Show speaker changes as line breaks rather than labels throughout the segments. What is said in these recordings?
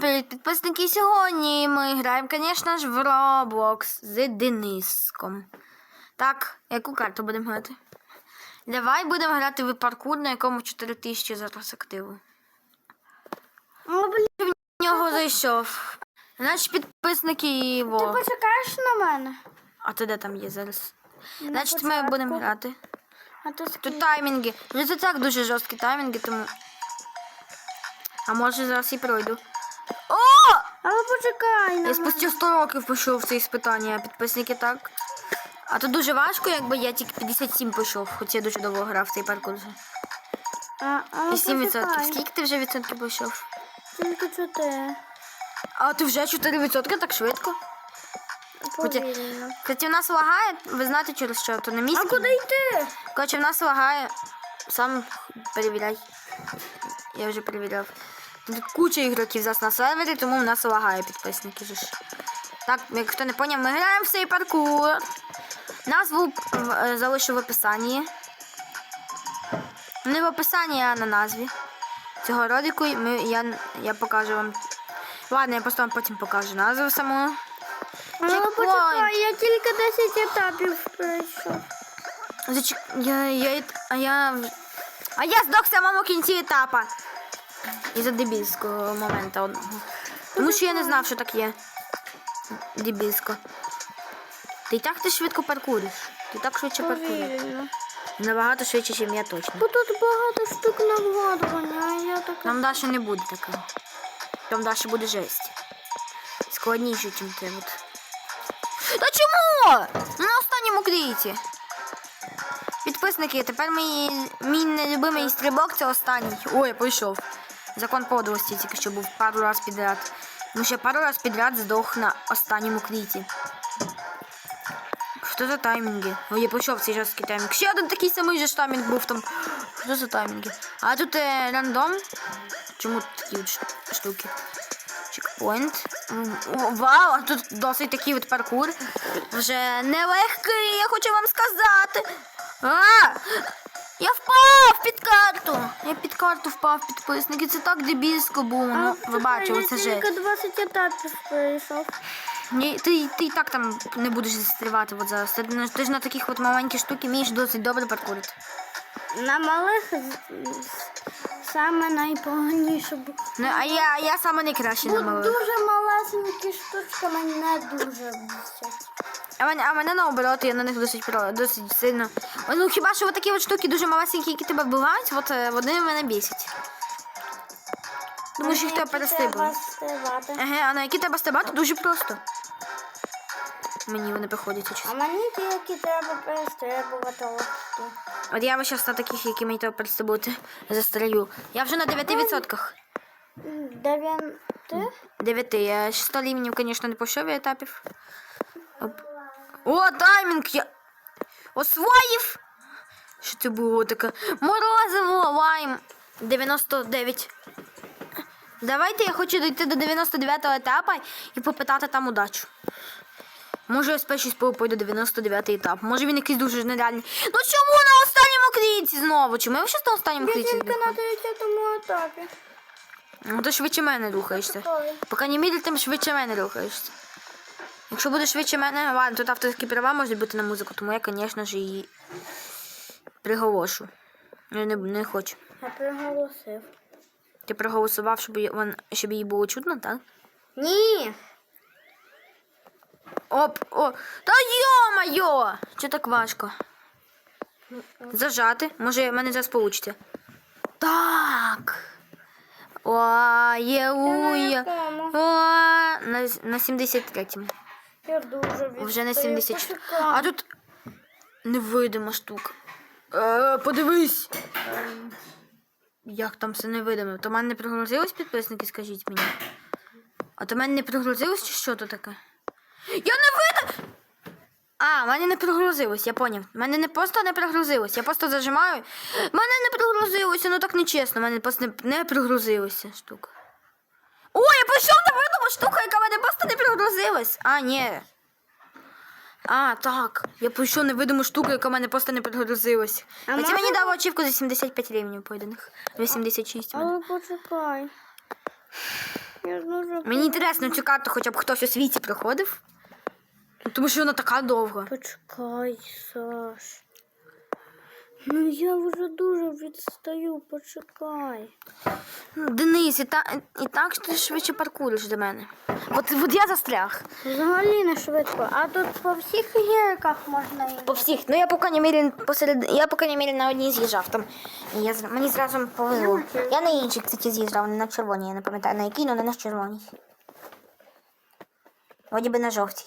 Привіт, підписники! Сьогодні ми граємо, звісно ж, в Roblox з Дениском. Так, яку карту будемо грати? Давай будемо грати в паркур, на якому 4000 зараз активу.
Ну, блін,
В нього зайшов. Значить, підписники його.
ти почекаєш на мене?
А ти де там є зараз?
На
Значить, ми
початку.
будемо грати.
А ти
Тут
скільки?
таймінги. Вже це так дуже жорсткі таймінги, тому. А може зараз і пройду.
Але почекай на
Я
мене.
спустя 100 років пішов це іспитання, підписники так. А то дуже важко, якби я тільки 57 пішов, хоч я дуже довго грав в цей паркур.
А, але
І 7 відсотків.
почекай.
Скільки ти вже відсотків пішов?
Тільки чотири.
А ти вже 4 відсотки так швидко. Хоча-
Повільно.
Хоча в нас лагає, ви знаєте через що, то на
А
місці.
куди йти?
Коротше, в нас лагає. Сам перевіряй. Я вже перевіряв. Тут куча ігроків зараз на сервері, тому в нас лагає підписники. ж. Так, як хто не поняв, ми граємо в цей паркур. Назву е, залишу в описанні. Не в описанні, а на назві. Цього ролику ми, я, я покажу вам. Ладно, я просто вам потім покажу назву саму.
Почекай, я тільки 10 етапів пройшов.
Зачек... Я, я, я... А я здох в самому кінці етапа. Із-за дебільського моменту одного. Тому що я не знав, що так є. Дебільсько. Ти і так ти швидко паркуриш. Ти так швидше паркуриш.
Повільно.
Набагато швидше, ніж я точно.
Бо тут багато штук на вгадування, а я така.
Там Даша не буде така. Там Даша буде жесть. Складніше, ніж ти. От. Та чому? На останньому кліті. Підписники, тепер мій, мій нелюбимий стрибок це останній. Ой, я пройшов. Закон подлості тільки що був пару раз підряд. Тому що пару раз підряд здох на останньому кліті. Що за таймінги? Я пройшов цей жорсткий таймінг. Ще один такий самий же таймінг був там. Що за таймінги? А тут е, рандом. Чому такі от штуки? Чекпоінт. Вау, а тут досить такий от паркур. Вже нелегкий, я хочу вам сказати. А! Я впав під карту. Я під карту впав, підписники. Це так дебільсько було. Ну, ви бачили, це
Я
жесть.
20 етапів пройшов.
Ні, ти, ти і так там не будеш застрівати от зараз. Ти, ну, ти ж на таких от маленькі штуки вмієш досить добре паркурити.
На малих з- з- саме найpoганіше було.
Ну, а я, я саме найкращий на
Бо
малих.
дуже малесенькі штучки мене дуже бісять.
А мене, а мене наоборот, я на них досить про досить сильно. Ну хіба що от такі от штуки дуже малесенькі, які тебе вбивають, от е, вони мене бісять. Тому що їх треба перестрибувати. Еге, а на які треба стрибати дуже просто. Мені вони приходять щось.
А мені ті, які треба перестрибувати.
От я зараз на таких, які мені треба перестрибувати, застрелю. Я вже на 9%.
Дев'яти?
9. Я ще 100 рівнів, звісно, не пройшов етапів. Оп. О, таймінг! Я освоїв! Що це було таке? Морозиво, лайм. 99. Давайте я хочу дійти до 99 етапа і попитати там удачу. Може я спершу спробую до 99 етап. Може він якийсь дуже нереальний. Ну чому на останньому кліці знову? Чому я щось на останньому
Я
кліці?
тільки на дев'ятому етапі.
Ну ти швидше мене рухаєшся. Поки не мірі, тим швидше мене рухаєшся. Якщо будеш швидше мене, ладно, тут авторські права можуть бути на музику, тому я, звісно ж, її приголошу. Я не, не хочу.
Я приголосив.
Ти проголосував, щоб, її- щоб її було чутно, так?
Ні.
Оп, о. Та йо-майо! Що так важко? Зажати. Може, в мене зараз вийде. Так. О, єуя.
якому?
О, на, на 73-му.
Я дуже відстаю.
Вже на 74.
Почекай.
А тут невидима штука. Е, подивись. Як там все невидиме? То в мене не прогрузилось підписники, скажіть мені. А то в мене не прогрузилось чи що то таке? Я не видим! А, в мене не прогрузилось, я поняв. В мене не просто не прогрузилось, я просто зажимаю. В мене не прогрузилося, ну так нечесно, в мене просто не, не прогрузилося штука. О, я прийшов на видиму штуку, яка мене просто не прогрузилась. А, ні. А, так. Я пройшов невидиму штуку, яка мене просто не прогрузилась.
А
А це
може-
мені дало очівку за 75 рівнів поєдиних. 86.
Але почекай. Я дуже
Мені інтересно, цю карту хоча б хтось у світі проходив. Ну, Тому що вона така довга.
Почекай, Саш. Ну я вже дуже відстаю, почекай.
Ну, Денис, і, та, і так ти швидше паркуриш до мене. От, от я застряг.
Взагалі не швидко. А тут по всіх гірках можна їздити.
По всіх. Ну я по крайній мірі посеред. Я по крайній мірі на одній з'їжджав. Там я з- мені зразу повезло. Я на іншій, кстати, з'їжджав, не на червоній, я не пам'ятаю на якій, але не на червоній. Вроді би на жовтій.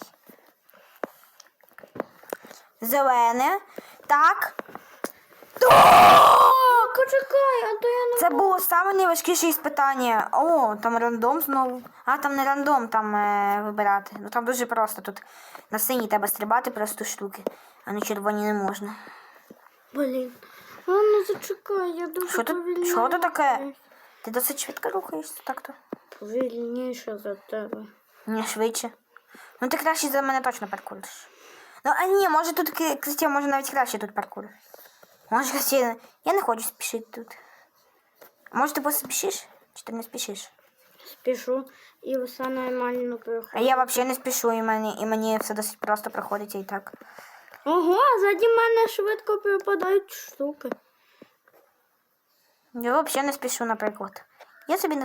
Зелене. Так.
Почекай, а то я не
Це було саме найважкіше іспитання. О, там рандом знову. А, там не рандом там е, вибирати. Ну там дуже просто тут. На синій треба стрибати просто штуки, а на червоні не можна.
Блін. А ну зачекай, я дуже
Що тут,
повільніше.
що тут таке? Ти досить швидко рухаєшся так-то.
Повільніше за тебе.
Ні, швидше. Ну ти краще за мене точно паркуриш. Ну, а ні, може тут, ки- кстати, може навіть краще тут паркур. Може, кстати, я не хочу спішити тут. Може, ти просто спішиш? Чи ти не спішиш?
Спішу і все нормально
А
проходить.
я взагалі не спішу, і мені, і мені все досить просто проходиться і так.
Ого, заді мене швидко припадають штуки.
Я взагалі не спішу, наприклад. Я собі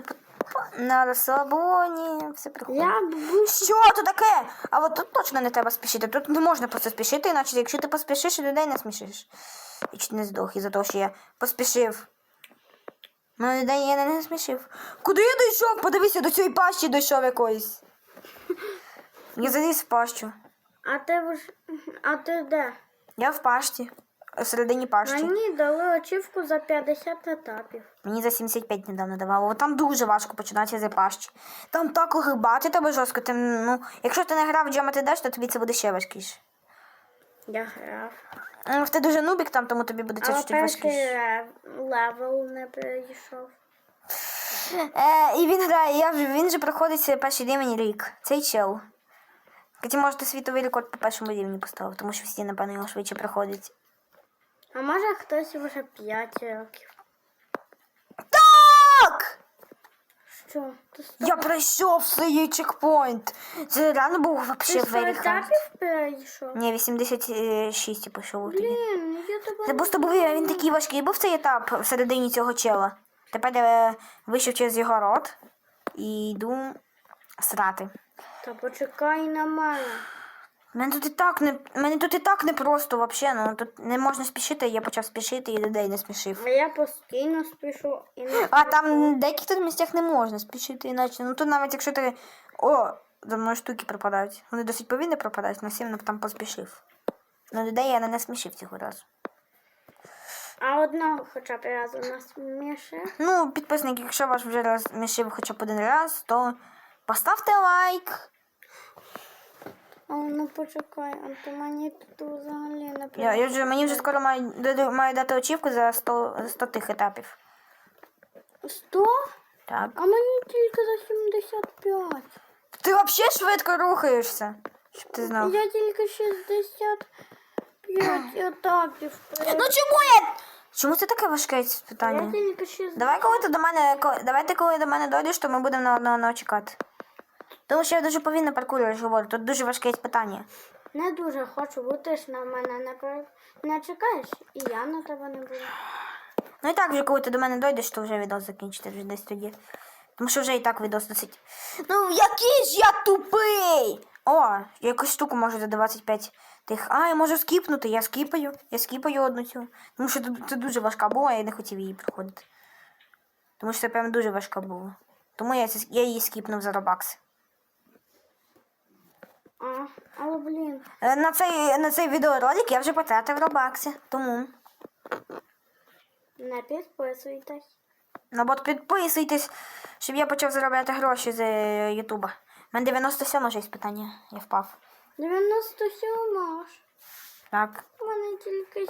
на, розслабоні, все приходить.
Я б
Що тут таке? А от тут точно не треба спішити. Тут не можна просто спішити, іначе якщо ти поспішиш, людей не смішиш. І чуть не здох із-за того, що я поспішив. Ну, людей я не насмішив. Куди я дійшов? Подивися, до цієї пащі дійшов якоїсь. Я заліз в пащу.
А ти ж. А ти де?
Я в пащі. Всередині пащі.
Мені дали очівку за 50 етапів.
Мені за 75 недавно давало. От Там дуже важко починати з пащі. Там так грибати тебе жорстко. Ти, ну, якщо ти не грав в Geometry Dash, то тобі це буде ще важкіше.
Я грав.
Ну, ти дуже нубік там, тому тобі буде це
Але
чуть важкіше.
лев- левел не перейшов.
Е, і він грає, я вже, він же проходить перший рівень рік. Цей чел. Хоча, може, ти світовий рекорд по першому рівні поставив, тому що всі, напевно, його швидше проходять.
А може хтось вже 5 років.
Так!
Що? Ти сто-
Я пройшов цей чекпоінт. Це реально був
Ти
взагалі
100
very
етапів перейшов?
Ні, 86 я пішов тоді.
Блін, я тебе...
Це просто був він такий важкий був цей етап всередині цього чела. Тепер я вийшов через його рот і йду срати.
Та почекай на мене.
Мене тут і так не мене тут і так не просто вообще. Ну тут не можна спішити, я почав спішити і людей не спішив.
А я постійно спішу і не
А там в деяких тут місцях не можна спішити іначе. Ну тут навіть якщо ти. О, за мною штуки пропадають. Вони досить повільно пропадають, але сильно там поспішив. Ну людей я не насмішив цього разу.
А одного хоча б разу насмішив.
Ну, підписники, якщо вас вже розсмішив хоча б один раз, то поставте лайк.
А ну почекай, а то мені тут взагалі не
Я, я вже, мені вже скоро має, має дати очівку за 100, за 100 тих етапів.
100?
Так.
А мені тільки за 75.
Ти взагалі швидко рухаєшся, щоб ти знав.
Я тільки 65 етапів.
Ну чому я? Чому це таке важке
Я
питання?
тільки 60.
Давай, коли ти до мене, ко- коли до мене дойдеш, то ми будемо на одного одного чекати. Тому що я дуже повільно паркурюєш, говорю, тут дуже важке питання.
Не дуже хочу, бо ти ж на мене не, пер- не чекаєш, і я на тебе не буду.
Ну і так вже коли ти до мене дойдеш, то вже відос закінчити вже десь тоді. Тому що вже і так відос досить. Ну який ж я тупий! О, я якусь штуку можу за 25 тих. А, я можу скіпнути, я скіпаю. Я скіпаю одну цю. Тому що це- це дуже важка була, я не хотів її проходити. Тому що це прям дуже важка була. Тому я, я її скіпнув за робакс.
А, але блін.
Е, На цей, на цей відеоролик я вже потратив робакси. Тому.
Не підписуйтесь.
Ну от підписуйтесь, щоб я почав заробляти гроші з е, Ютуба. У мене 97 вже є питання, я впав.
97 аж.
Так.
У мене тільки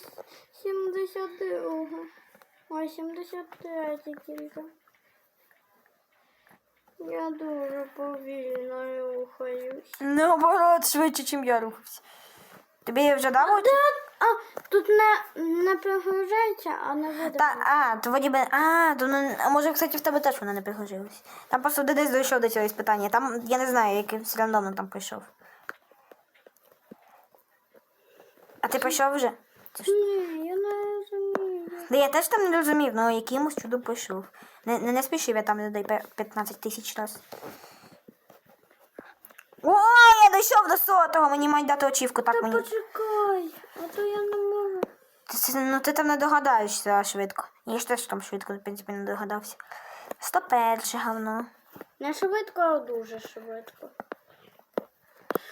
72. Ой, 73 тільки. Я дуже повільно рухаюсь.
Наоборот, швидше, ніж я рухався. Тобі я вже дав очі?
А, тут не, не прогружається, а не видно.
Та, а, то вроді би. А, то ну, а може, кстати, в тебе теж вона не пригожилась. Там просто Денис дійшов до цього іспитання. Там я не знаю, яким рандомно там прийшов. А ти прийшов вже?
Ні, я не.
Да я теж там не розумів, але якимось чудом прийшов. Не, не, не спішив я там людей пе- 15 тисяч раз. О, я дійшов до сотого, мені мають дати очівку, так
Та
мені.
почекай, а то я не можу.
Ти, це- ну ти там не догадаєшся швидко. Я ж теж там швидко, в принципі, не догадався. 101 говно.
Не швидко, а дуже швидко.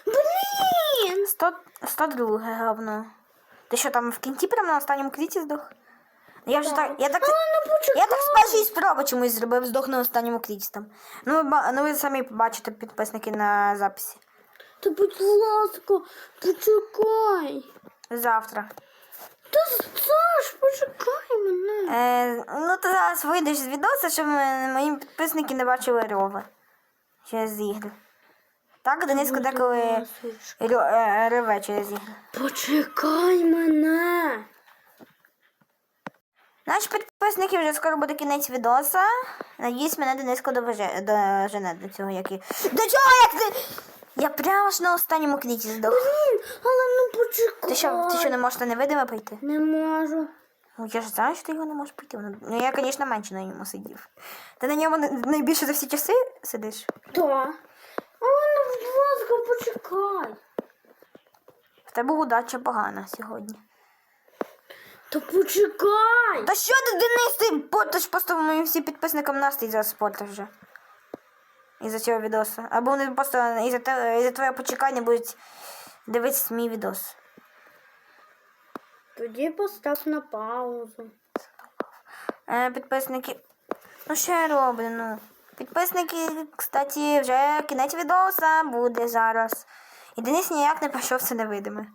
Блін!
100, 102 говно. Ти що там в кінці прямо на останньому кліті здох? Я вже так. Я так,
ну
я так з першої спроби чомусь зробив здох на останньому там. Ну, ви ну ви самі побачите підписники на записі.
Та будь ласка, почекай.
Завтра.
Та Саш, почекай мене.
Е, ну ти зараз вийдеш з відоса, щоб мої підписники не бачили Рова. Через ігри. Так, Дениско деколи рьо- е, реве через ігри.
Почекай мене.
Наші підписники вже скоро буде кінець відоса. Надіюсь, мене Дениско довеже дожене до цього, як і. До чого як ти? Я прямо ж на останньому кліті здох.
Блін, але ну почекай.
Ти що, ти що не можеш на невидиме прийти?
Не можу.
Ну я ж знаю, що ти його не можеш прийти. Ну я, звісно, менше на ньому сидів. Ти на ньому найбільше за всі часи сидиш?
То. Але ну, будь ласка, почекай.
В тебе удача погана сьогодні.
Та почекай.
Та що ти, Денис, ти потиш просто моїм всім підписникам настрій зараз спортиш вже. Із-за цього відосу. Або вони просто із-за, із-за твого почекання будуть дивитися мій відос.
Тоді постав на паузу.
Е, підписники. Ну що я роблю? Ну. Підписники, кстати, вже кінець відоса буде зараз. І Денис ніяк не пішов це невидиме.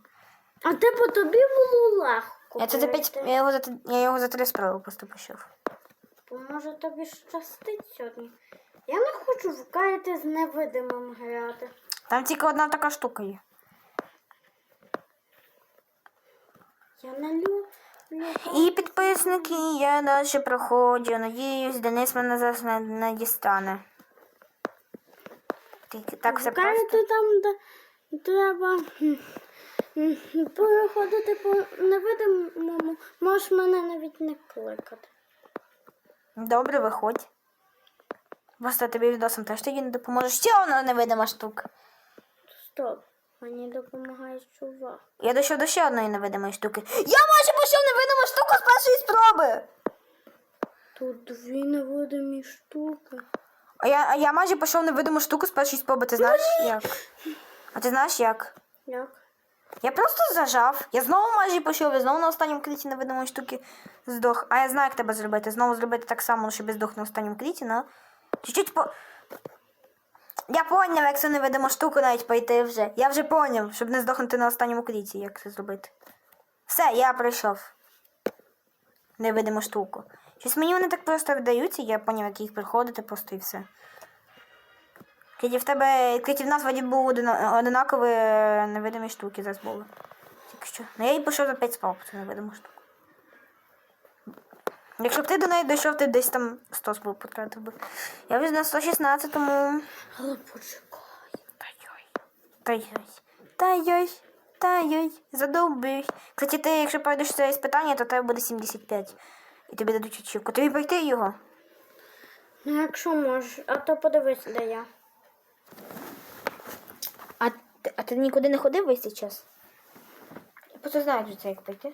А те по тобі було легко.
Я, це за п'ять,
пройти.
я, його за, я його за три справи просто пішов.
Може тобі щастить сьогодні. Я не хочу в кайти з невидимим грати.
Там тільки одна така штука є.
Я не люблю.
І підписники, я далі проходжу. Надіюсь, Денис мене зараз не, не дістане. Тільки так все просто.
кайти там, де треба переходити по невидимому, можеш мене навіть не кликати.
Добре, виходь. Просто тобі відосом теж тоді не допоможе. Ще одна невидима штука.
Стоп, мені допомагає чувак.
Я дійшов до ще одної невидимої штуки. Я майже пішов невидиму штуку з першої спроби.
Тут дві невидимі штуки.
А я, а я майже пішов невидиму штуку з першої спроби. Ти знаєш як? А ти знаєш як?
Як?
Я просто зажав. Я знову майже пішов, я знову на останньому кліті невидимої штуки здох. А я знаю, як тебе зробити. Знову зробити так само, щоб я здох на останньому кліті, но чуть-чуть по. Я поняв, як цю невидиму штуку навіть пойти вже. Я вже поняв, щоб не здохнути на останньому кліті, як це зробити. Все, я пройшов. Невидиму штуку. Щось мені вони так просто видаються, я поняв, як їх приходити просто і все. Киті в тебе, Киті в нас вроді були одинакові е, невидимі штуки зараз були. Тільки що. Ну я їй пішов за 5 спав цю невидиму штуку. Якщо б ти до неї дійшов, ти десь там 100 спів потратив би. Я вже на 116-му.
Але почекай.
Та-йой. Та-йой. Та-йой. Та-йой. Задовбись. Кстати, ти, якщо пройдеш це іспитання, то тебе буде 75. І тобі дадуть очівку. Тобі пройти його?
Ну якщо можеш, а то подивись, де я.
А, а ти нікуди не ходив весь цей час? Я просто знаю, що це як пройти.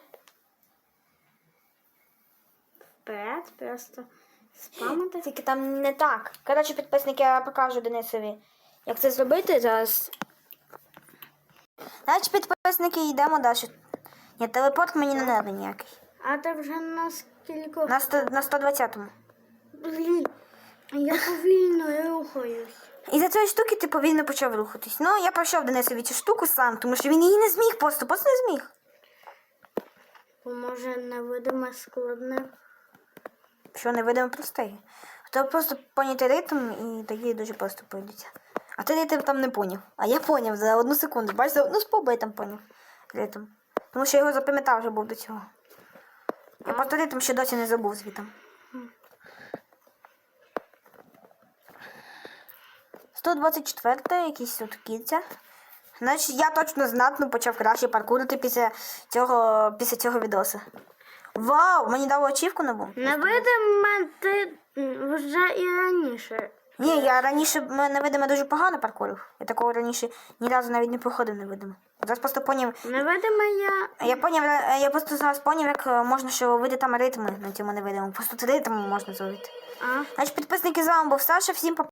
Вперед, просто спамити.
Тільки там не так. Коротше, підписники, я покажу Денисові, як це зробити зараз. Значить, підписники, йдемо далі. Ні, телепорт мені не треба ніякий.
А ти вже на скільки?
На, на 120-му.
Блін, я повільно рухаюсь.
І за цієї штуки ти повільно почав рухатись. Ну, я пройшов Денисові цю штуку сам, тому що він її не зміг просто, просто не зміг.
Може невидиме складне.
Що невидимо простий. Треба просто поняти ритм і тоді дуже просто пройдеться. А ти ритм там не поняв. А я поняв за одну секунду. Бачиш, за одну спробу я там поняв ритм. Тому що я його запам'ятав вже був до цього. Я просто ритм ще досі не забув звітом. 124 якийсь тут кільця. Значить, я точно знатно почав краще паркурити після цього, після цього відосу. Вау! Мені дало очівку нову.
Невидиме ти вже і раніше.
Ні, я раніше невидиме дуже погано паркурив. Я такого раніше ні разу навіть не проходив невидиме. Зараз просто поняв.
Невидиме я.
Я поняв, я просто зараз поняв, як е, можна що робити там ритми на цьому невидимому. Просто ритм можна зробити.
А?
Значить, підписники з вами був Саша. Всім па-